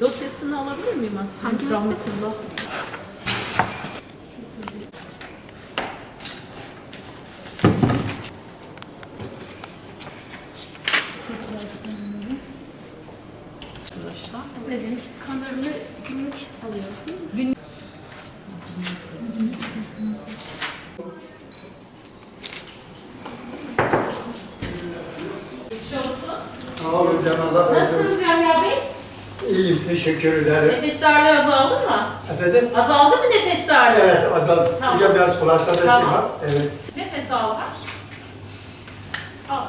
Dosyasını alabilir miyim aslında? Rahmetullah. Arkadaşlar. Evet. Kanarını günlük alıyoruz değil mi? Gün Sağ olun Cenab-ı İyiyim, teşekkür ederim. Nefes darlığı azaldı mı? Efendim? Azaldı mı nefes darlığı? Evet, adam. Tamam. Hocam biraz kulakta da şey Tamam. var. Evet. Nefes al ver. Al.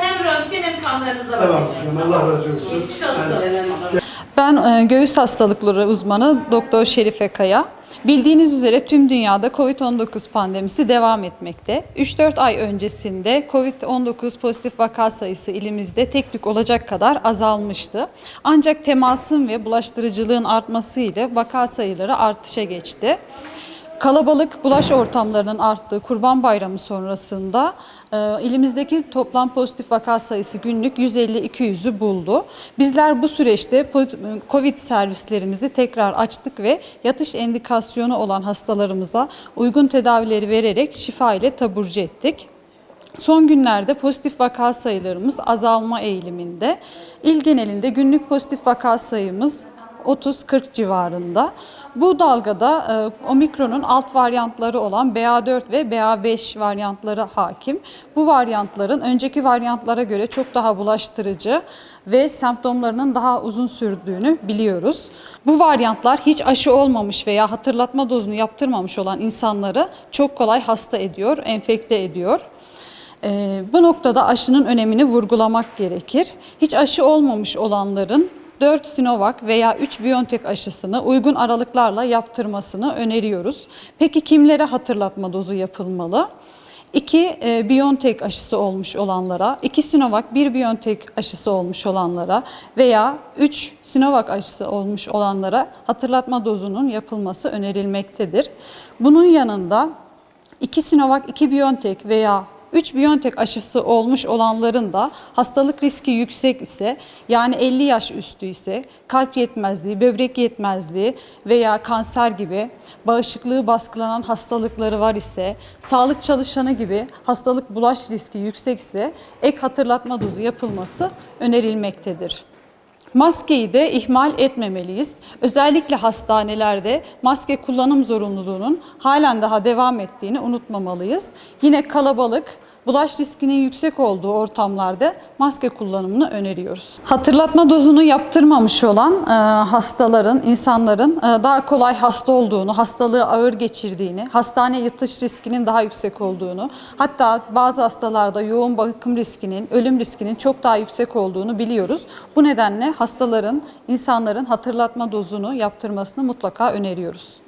Hem röntgen hem kanlarınıza Tamam bakacağız. hocam, Allah razı olsun. Geçmiş olsun. Ben e, göğüs hastalıkları uzmanı Doktor Şerife Kaya. Bildiğiniz üzere tüm dünyada COVID-19 pandemisi devam etmekte. 3-4 ay öncesinde COVID-19 pozitif vaka sayısı ilimizde tek tük olacak kadar azalmıştı. Ancak temasın ve bulaştırıcılığın artması ile vaka sayıları artışa geçti. Kalabalık bulaş ortamlarının arttığı Kurban Bayramı sonrasında e, ilimizdeki toplam pozitif vaka sayısı günlük 150-200'ü buldu. Bizler bu süreçte COVID servislerimizi tekrar açtık ve yatış endikasyonu olan hastalarımıza uygun tedavileri vererek şifa ile taburcu ettik. Son günlerde pozitif vaka sayılarımız azalma eğiliminde. İl genelinde günlük pozitif vaka sayımız 30-40 civarında. Bu dalgada e, omikronun alt varyantları olan BA4 ve BA5 varyantları hakim. Bu varyantların önceki varyantlara göre çok daha bulaştırıcı ve semptomlarının daha uzun sürdüğünü biliyoruz. Bu varyantlar hiç aşı olmamış veya hatırlatma dozunu yaptırmamış olan insanları çok kolay hasta ediyor, enfekte ediyor. Ee, bu noktada aşının önemini vurgulamak gerekir. Hiç aşı olmamış olanların 4 Sinovac veya 3 BioNTech aşısını uygun aralıklarla yaptırmasını öneriyoruz. Peki kimlere hatırlatma dozu yapılmalı? 2 e, BioNTech aşısı olmuş olanlara, 2 Sinovac, 1 BioNTech aşısı olmuş olanlara veya 3 Sinovac aşısı olmuş olanlara hatırlatma dozunun yapılması önerilmektedir. Bunun yanında 2 Sinovac, 2 BioNTech veya 3 BioNTech aşısı olmuş olanların da hastalık riski yüksek ise yani 50 yaş üstü ise kalp yetmezliği, böbrek yetmezliği veya kanser gibi bağışıklığı baskılanan hastalıkları var ise, sağlık çalışanı gibi hastalık bulaş riski yüksek ise ek hatırlatma dozu yapılması önerilmektedir. Maskeyi de ihmal etmemeliyiz. Özellikle hastanelerde maske kullanım zorunluluğunun halen daha devam ettiğini unutmamalıyız. Yine kalabalık, bulaş riskinin yüksek olduğu ortamlarda maske kullanımını öneriyoruz. Hatırlatma dozunu yaptırmamış olan e, hastaların, insanların e, daha kolay hasta olduğunu, hastalığı ağır geçirdiğini, hastane yatış riskinin daha yüksek olduğunu, hatta bazı hastalarda yoğun bakım riskinin, ölüm riskinin çok daha yüksek olduğunu biliyoruz. Bu nedenle hastaların, insanların hatırlatma dozunu yaptırmasını mutlaka öneriyoruz.